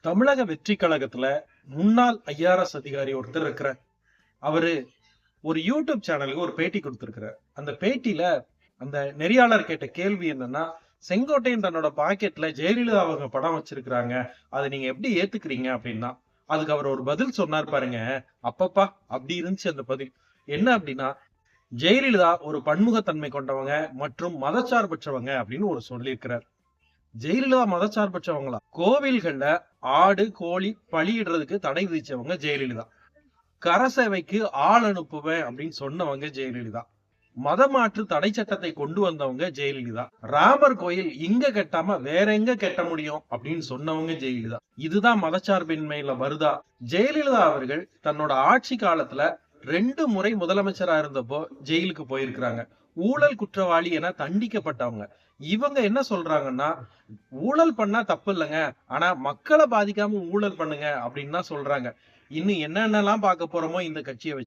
தமிழக வெற்றி கழகத்துல முன்னாள் ஐஆர்எஸ் அதிகாரி ஒருத்தர் இருக்கிறார். அவரு ஒரு யூடியூப் சேனலுக்கு ஒரு பேட்டி கொடுத்திருக்கிறார். அந்த பேட்டியில அந்த நெறியாளர் கேட்ட கேள்வி என்னன்னா செங்கோட்டையன் தன்னோட பாக்கெட்ல ஜெயலலிதா அவங்க படம் வச்சிருக்கிறாங்க. அதை நீங்க எப்படி ஏத்துக்கிறீங்க அப்படின்னா அதுக்கு அவர் ஒரு பதில் சொன்னார் பாருங்க. அப்பப்பா அப்படி இருந்துச்சு அந்த பதில். என்ன அப்படின்னா ஜெயலலிதா ஒரு பன்முகத்தன்மை கொண்டவங்க மற்றும் மதச்சார்பற்றவங்க அப்படின்னு ஒரு சொல்லியிருக்கிறார். ஜெயலலிதா மதச்சார்பற்றவங்களா? கோவில்கள்ல ஆடு கோழி பலியிடுறதுக்கு தடை விதிச்சவங்க ஜெயலலிதா கரசேவைக்கு ஆள் அனுப்புவேன் அப்படின்னு சொன்னவங்க ஜெயலலிதா மதமாற்று தடை சட்டத்தை கொண்டு வந்தவங்க ஜெயலலிதா ராமர் கோயில் இங்க கட்டாம வேற எங்க கட்ட முடியும் அப்படின்னு சொன்னவங்க ஜெயலலிதா இதுதான் மதச்சார்பின்மையில வருதா? ஜெயலலிதா அவர்கள் தன்னோட ஆட்சி காலத்துல ரெண்டு முறை முதலமைச்சரா இருந்தப்போ ஜெயிலுக்கு போயிருக்கிறாங்க. ஊழல் குற்றவாளி என தண்டிக்கப்பட்டவங்க. இவங்க என்ன சொல்றாங்கன்னா ஊழல் பண்ணா தப்பு இல்லைங்க ஆனா மக்களை பாதிக்காம ஊழல் பண்ணுங்க அப்படின்னு தான் சொல்றாங்க. இன்னும் என்னென்னலாம் பார்க்க போறோமோ இந்த கட்சியை வச்சு.